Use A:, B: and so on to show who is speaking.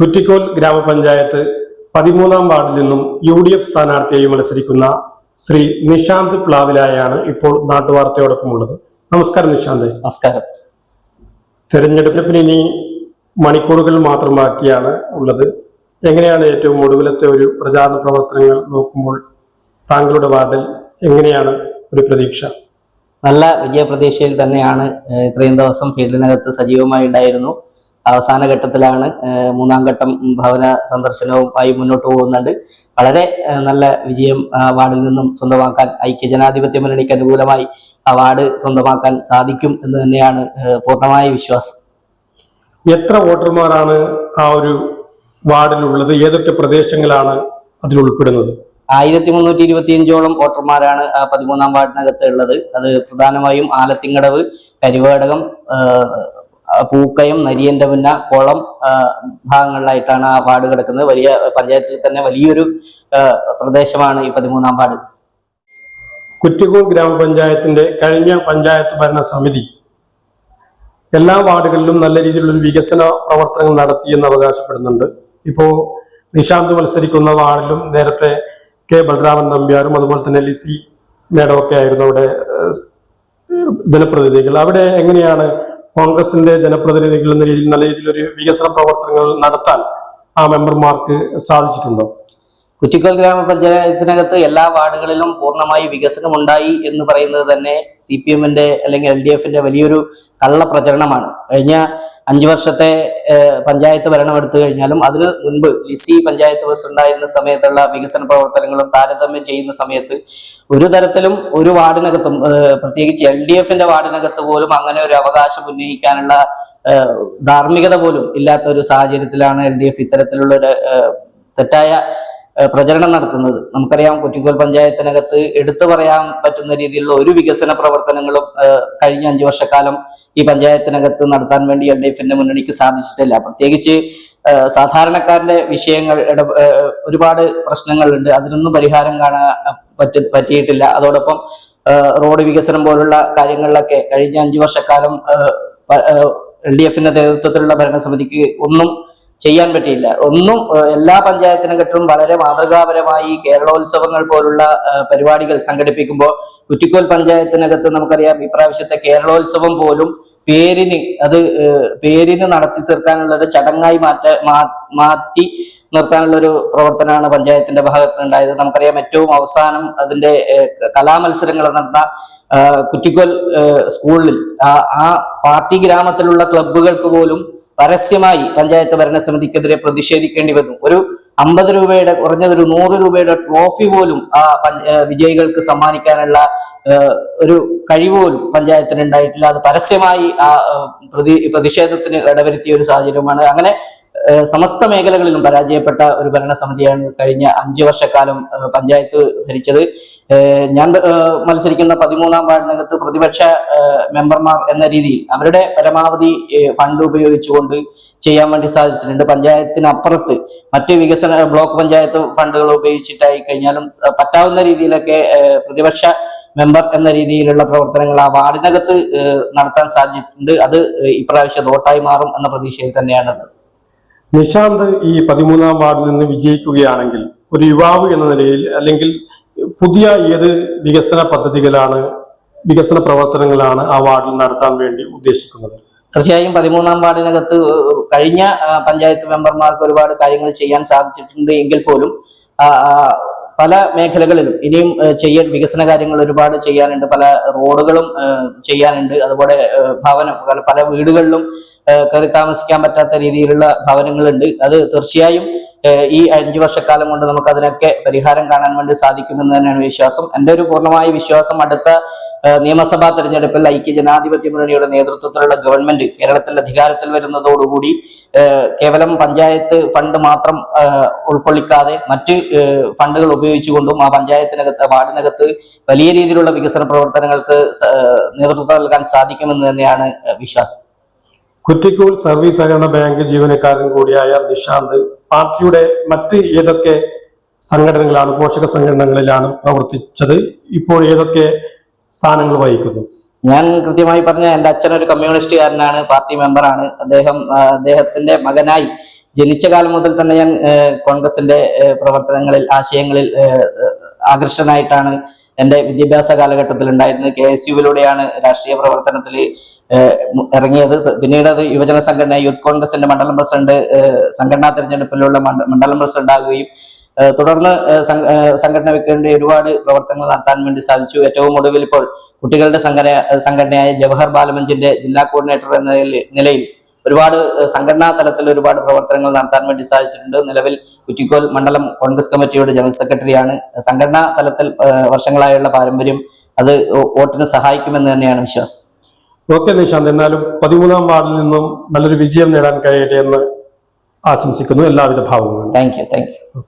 A: കുറ്റിക്കോൽ ഗ്രാമപഞ്ചായത്ത് പതിമൂന്നാം വാർഡിൽ നിന്നും യു ഡി എഫ് സ്ഥാനാർത്ഥിയായി മത്സരിക്കുന്ന ശ്രീ നിശാന്ത് പ്ലാവിലായാണ് ഇപ്പോൾ നാട്ടുവാർത്തയോടൊപ്പം ഉള്ളത് നമസ്കാരം നിശാന്ത്.
B: നമസ്കാരം.
A: തെരഞ്ഞെടുപ്പിന് ഇനി മണിക്കൂറുകൾ മാത്രം ബാക്കിയാണ് ഉള്ളത്. എങ്ങനെയാണ് ഏറ്റവും ഒടുവിലത്തെ ഒരു പ്രചാരണ പ്രവർത്തനങ്ങൾ നോക്കുമ്പോൾ താങ്കളുടെ വാർഡിൽ എങ്ങനെയാണ് ഒരു പ്രതീക്ഷ?
B: നല്ല വിജയപ്രതീക്ഷയിൽ തന്നെയാണ് ഇത്രയും ദിവസം ഫീൽഡിനകത്ത് സജീവമായി ഉണ്ടായിരുന്നു. അവസാന ഘട്ടത്തിലാണ് മൂന്നാം ഘട്ടം ഭവന സന്ദർശനവുമായി മുന്നോട്ട് പോകുന്നുണ്ട്. വളരെ നല്ല വിജയം അവാർഡിൽ വാർഡിൽ നിന്നും സ്വന്തമാക്കാൻ ഐക്യ ജനാധിപത്യ മുന്നണിക്ക് അനുകൂലമായി അവാർഡ് വാർഡ് സ്വന്തമാക്കാൻ സാധിക്കും എന്ന് തന്നെയാണ് പൂർണമായ വിശ്വാസം.
A: എത്ര വോട്ടർമാരാണ് ആ ഒരു വാർഡിലുള്ളത്? ഏതൊക്കെ പ്രദേശങ്ങളാണ് അതിൽ ഉൾപ്പെടുന്നത്?
B: ആയിരത്തി മുന്നൂറ്റി ഇരുപത്തിയഞ്ചോളം വോട്ടർമാരാണ് പതിമൂന്നാം വാർഡിനകത്ത് ഉള്ളത്. അത് പ്രധാനമായും ആലത്തിങ്കടവ് കരിവേടകം പൂക്കയം നരിയന്റെ മുന്ന കുളം ഭാഗങ്ങളിലായിട്ടാണ് ആ വാർഡ് കിടക്കുന്നത്. വലിയ പഞ്ചായത്തിൽ തന്നെ വലിയൊരു പ്രദേശമാണ് ഈ പതിമൂന്നാം വാർഡ്
A: കുറ്റിക്കൂർ ഗ്രാമപഞ്ചായത്തിന്റെ കഴിഞ്ഞ പഞ്ചായത്ത് ഭരണ സമിതി എല്ലാ വാർഡുകളിലും നല്ല രീതിയിലുള്ള വികസന പ്രവർത്തനങ്ങൾ നടത്തി എന്ന് അവകാശപ്പെടുന്നുണ്ട്. ഇപ്പോ നിശാന്ത് മത്സരിക്കുന്ന വാർഡിലും നേരത്തെ കെ. ബലരാമൻ നമ്പ്യാരും അതുപോലെ തന്നെ ലിസി മേഡം ഒക്കെ ആയിരുന്നു അവിടെ ജനപ്രതിനിധികൾ. അവിടെ എങ്ങനെയാണ് കോൺഗ്രസിന്റെ ജനപ്രതിനിധികൾ എന്ന രീതിയിൽ നല്ല രീതിയിൽ ഒരു വികസന പ്രവർത്തനങ്ങൾ നടത്താൻ ആ മെമ്പർമാർക്ക് സാധിച്ചിട്ടുണ്ടോ?
B: കുറ്റിക്കൽ ഗ്രാമപഞ്ചായത്തിനകത്ത് എല്ലാ വാർഡുകളിലും പൂർണമായി വികസനം ഉണ്ടായി എന്ന് പറയുന്നത് തന്നെ സി പി എമ്മിന്റെ അല്ലെങ്കിൽ എൽ ഡി എഫിന്റെ വലിയൊരു കള്ള പ്രചരണമാണ് കഴിഞ്ഞ അഞ്ചു വർഷത്തെ പഞ്ചായത്ത് ഭരണം എടുത്തു കഴിഞ്ഞാലും അതിന് മുൻപ് ലിസി പഞ്ചായത്ത് പ്രസിഡന്റ് ഉണ്ടായിരുന്ന സമയത്തുള്ള വികസന പ്രവർത്തനങ്ങളും താരതമ്യം ചെയ്യുന്ന സമയത്ത് ഒരു തരത്തിലും ഒരു വാർഡിനകത്തും പ്രത്യേകിച്ച് എൽ ഡി എഫിന്റെ വാർഡിനകത്ത് പോലും അങ്ങനെ ഒരു അവകാശം ഉന്നയിക്കാനുള്ള ധാർമ്മികത പോലും ഇല്ലാത്ത ഒരു സാഹചര്യത്തിലാണ് എൽ ഡി എഫ് ഇത്തരത്തിലുള്ള ഒരു തെറ്റായ പ്രചരണം നടത്തുന്നത്. നമുക്കറിയാം കുറ്റിക്കോൽ പഞ്ചായത്തിനകത്ത് എടുത്തു പറയാൻ പറ്റുന്ന രീതിയിലുള്ള ഒരു വികസന പ്രവർത്തനങ്ങളും കഴിഞ്ഞ അഞ്ചു വർഷക്കാലം ഈ പഞ്ചായത്തിനകത്ത് നടത്താൻ വേണ്ടി എൽ ഡി എഫിന്റെ മുന്നണിക്ക് സാധിച്ചിട്ടില്ല. പ്രത്യേകിച്ച് സാധാരണക്കാരന്റെ വിഷയങ്ങൾ ഒരുപാട് പ്രശ്നങ്ങളുണ്ട്. അതിനൊന്നും പരിഹാരം കാണാൻ പറ്റി പറ്റിയിട്ടില്ല. അതോടൊപ്പം റോഡ് വികസനം പോലുള്ള കാര്യങ്ങളിലൊക്കെ കഴിഞ്ഞ അഞ്ചു വർഷക്കാലം എൽ ഡി എഫിന്റെ നേതൃത്വത്തിലുള്ള ഭരണസമിതിക്ക് ഒന്നും ചെയ്യാൻ പറ്റിയില്ല. ഒന്നും എല്ലാ പഞ്ചായത്തിനകത്തും വളരെ മാതൃകാപരമായി കേരളോത്സവങ്ങൾ പോലുള്ള പരിപാടികൾ സംഘടിപ്പിക്കുമ്പോൾ കുറ്റിക്കോൽ പഞ്ചായത്തിനകത്ത് നമുക്കറിയാം ഇപ്രാവശ്യത്തെ കേരളോത്സവം പോലും പേരിന് അത് പേരിന് നടത്തി തീർക്കാനുള്ള ഒരു ചടങ്ങായി മാറ്റ മാറ്റി നിർത്താനുള്ള ഒരു പ്രവർത്തനമാണ് പഞ്ചായത്തിന്റെ ഭാഗത്ത് ഉണ്ടായത് നമുക്കറിയാം ഏറ്റവും അവസാനം അതിന്റെ കലാമത്സരങ്ങൾ നടന്ന കുറ്റിക്കോൽ സ്കൂളിൽ ആ പാർട്ടി ഗ്രാമത്തിലുള്ള ക്ലബുകൾക്ക് പോലും പരസ്യമായി പഞ്ചായത്ത് ഭരണസമിതിക്കെതിരെ പ്രതിഷേധിക്കേണ്ടി വന്നു. ഒരു അമ്പത് രൂപയുടെ കുറഞ്ഞതൊരു നൂറ് രൂപയുടെ ട്രോഫി പോലും ആ വിജയികൾക്ക് സമ്മാനിക്കാനുള്ള ഒരു കഴിവ് പോലും പഞ്ചായത്തിന് ഉണ്ടായിട്ടില്ല. അത് പരസ്യമായി ആ പ്രതി പ്രതിഷേധത്തിന് ഇടവരുത്തിയ ഒരു സാഹചര്യമാണ്. അങ്ങനെ സമസ്ത മേഖലകളിലും പരാജയപ്പെട്ട ഒരു ഭരണസമിതിയാണ് കഴിഞ്ഞ അഞ്ചു വർഷക്കാലം പഞ്ചായത്ത് ഭരിച്ചത്. ഞാൻ മത്സരിക്കുന്ന പതിമൂന്നാം വാർഡിനകത്ത് പ്രതിപക്ഷ മെമ്പർമാർ എന്ന രീതിയിൽ അവരുടെ പരമാവധി ഫണ്ട് ഉപയോഗിച്ചുകൊണ്ട് ചെയ്യാൻ വേണ്ടി സാധിച്ചിട്ടുണ്ട്. പഞ്ചായത്തിനപ്പുറത്ത് മറ്റ് വികസന ബ്ലോക്ക് പഞ്ചായത്ത് ഫണ്ടുകൾ ഉപയോഗിച്ചിട്ടായി കഴിഞ്ഞാലും പറ്റാവുന്ന രീതിയിലൊക്കെ പ്രതിപക്ഷ മെമ്പർ എന്ന രീതിയിലുള്ള പ്രവർത്തനങ്ങൾ ആ വാർഡിനകത്ത് നടത്താൻ സാധിച്ചിട്ടുണ്ട്. അത് ഇപ്രാവശ്യം തോട്ടായി മാറും എന്ന പ്രതീക്ഷയിൽ തന്നെയാണുള്ളത്.
A: നിശാന്ത് ഈ പതിമൂന്നാം വാർഡിൽ നിന്ന് വിജയിക്കുകയാണെങ്കിൽ ഒരു യുവാവ് എന്ന നിലയിൽ അല്ലെങ്കിൽ പുതിയ ഏത് വികസന പദ്ധതികളാണ് വികസന പ്രവർത്തനങ്ങളാണ് ആ വാർഡിൽ നടത്താൻ വേണ്ടി ഉദ്ദേശിക്കുന്നത്?
B: തീർച്ചയായും പതിമൂന്നാം വാർഡിനകത്ത് കഴിഞ്ഞ പഞ്ചായത്ത് മെമ്പർമാർക്ക് ഒരുപാട് കാര്യങ്ങൾ ചെയ്യാൻ സാധിച്ചിട്ടുണ്ട് എങ്കിൽ പോലും പല മേഖലകളിലും ഇനിയും ചെയ്യാൻ വികസന കാര്യങ്ങൾ ഒരുപാട് ചെയ്യാനുണ്ട്. പല റോഡുകളും ചെയ്യാനുണ്ട്. അതുപോലെ ഭവനം പല വീടുകളിലും കയറി താമസിക്കാൻ പറ്റാത്ത രീതിയിലുള്ള ഭവനങ്ങളുണ്ട്. അത് തീർച്ചയായും ഈ അഞ്ചു വർഷക്കാലം കൊണ്ട് നമുക്ക് അതിനൊക്കെ പരിഹാരം കാണാൻ വേണ്ടി സാധിക്കുമെന്ന് തന്നെയാണ് വിശ്വാസം. എന്റെ ഒരു പൂർണമായ വിശ്വാസം അടുത്ത നിയമസഭാ തെരഞ്ഞെടുപ്പിൽ ഐക്യ ജനാധിപത്യ മുന്നണിയുടെ നേതൃത്വത്തിലുള്ള ഗവൺമെന്റ് കേരളത്തിൽ അധികാരത്തിൽ വരുന്നതോടുകൂടി കേവലം പഞ്ചായത്ത് ഫണ്ട് മാത്രം ഉൾക്കൊള്ളിക്കാതെ മറ്റ് ഫണ്ടുകൾ ഉപയോഗിച്ചുകൊണ്ടും ആ പഞ്ചായത്തിനകത്ത് വാർഡിനകത്ത് വലിയ രീതിയിലുള്ള വികസന പ്രവർത്തനങ്ങൾക്ക് നേതൃത്വം നൽകാൻ സാധിക്കുമെന്ന് തന്നെയാണ് വിശ്വാസം.
A: കുറ്റിക്കോൾ സർവീസ് സഹകരണ ബാങ്ക് ജീവനക്കാരൻ കൂടിയായ നിഷാന്ത് പാർട്ടിയുടെ മറ്റ് ഏതൊക്കെ സംഘടനകളാണ് പോഷക സംഘടനകളിലാണ് പ്രവർത്തിച്ചത് ഇപ്പോൾ ഏതൊക്കെ സ്ഥാനങ്ങൾ വഹിക്കുന്നു?
B: ഞാൻ കൃത്യമായി പറഞ്ഞ എന്റെ അച്ഛൻ ഒരു കമ്മ്യൂണിസ്റ്റുകാരനാണ് പാർട്ടി മെമ്പറാണ്. അദ്ദേഹം അദ്ദേഹത്തിന്റെ മകനായി ജനിച്ച കാലം മുതൽ തന്നെ ഞാൻ കോൺഗ്രസിന്റെ പ്രവർത്തനങ്ങളിൽ ആശയങ്ങളിൽ ആകർഷകനായിട്ടാണ് എന്റെ വിദ്യാഭ്യാസ കാലഘട്ടത്തിൽ ഉണ്ടായിരുന്നത് കെ എസ് യുവിലൂടെയാണ് രാഷ്ട്രീയ പ്രവർത്തനത്തിൽ ഇറങ്ങിയത്. പിന്നീട് അത് യുവജന സംഘടന യൂത്ത് കോൺഗ്രസിന്റെ മണ്ഡലം പ്രസിഡന്റ് സംഘടനാ തെരഞ്ഞെടുപ്പിലുള്ള മണ്ഡലം പ്രസിഡന്റ് ആകുകയും തുടർന്ന് സംഘടന വേണ്ടി ഒരുപാട് പ്രവർത്തനങ്ങൾ നടത്താൻ വേണ്ടി സാധിച്ചു. ഏറ്റവും ഒടുവിൽ ഇപ്പോൾ കുട്ടികളുടെ സംഘടന സംഘടനയായ ജവഹർ ബാലമഞ്ചിന്റെ ജില്ലാ കോർഡിനേറ്റർ എന്ന നിലയിൽ- ഒരുപാട് സംഘടനാ തലത്തിൽ ഒരുപാട് പ്രവർത്തനങ്ങൾ നടത്താൻ വേണ്ടി സാധിച്ചിട്ടുണ്ട്. നിലവിൽ കുറ്റിക്കോൽ മണ്ഡലം കോൺഗ്രസ് കമ്മിറ്റിയുടെ ജനറൽ സെക്രട്ടറിയാണ്. സംഘടനാ തലത്തിൽ വർഷങ്ങളായുള്ള പാരമ്പര്യം അത് വോട്ടിന് സഹായിക്കുമെന്ന് തന്നെയാണ് വിശ്വാസം.
A: ഓക്കെ നിശാന്ത് എന്നാലും പതിമൂന്നാം വാർഡിൽ നിന്നും നല്ലൊരു വിജയം നേടാൻ കഴിയട്ടെ എന്ന് ആശംസിക്കുന്നു. എല്ലാവിധ ഭാവങ്ങളും.
B: Thank you thank you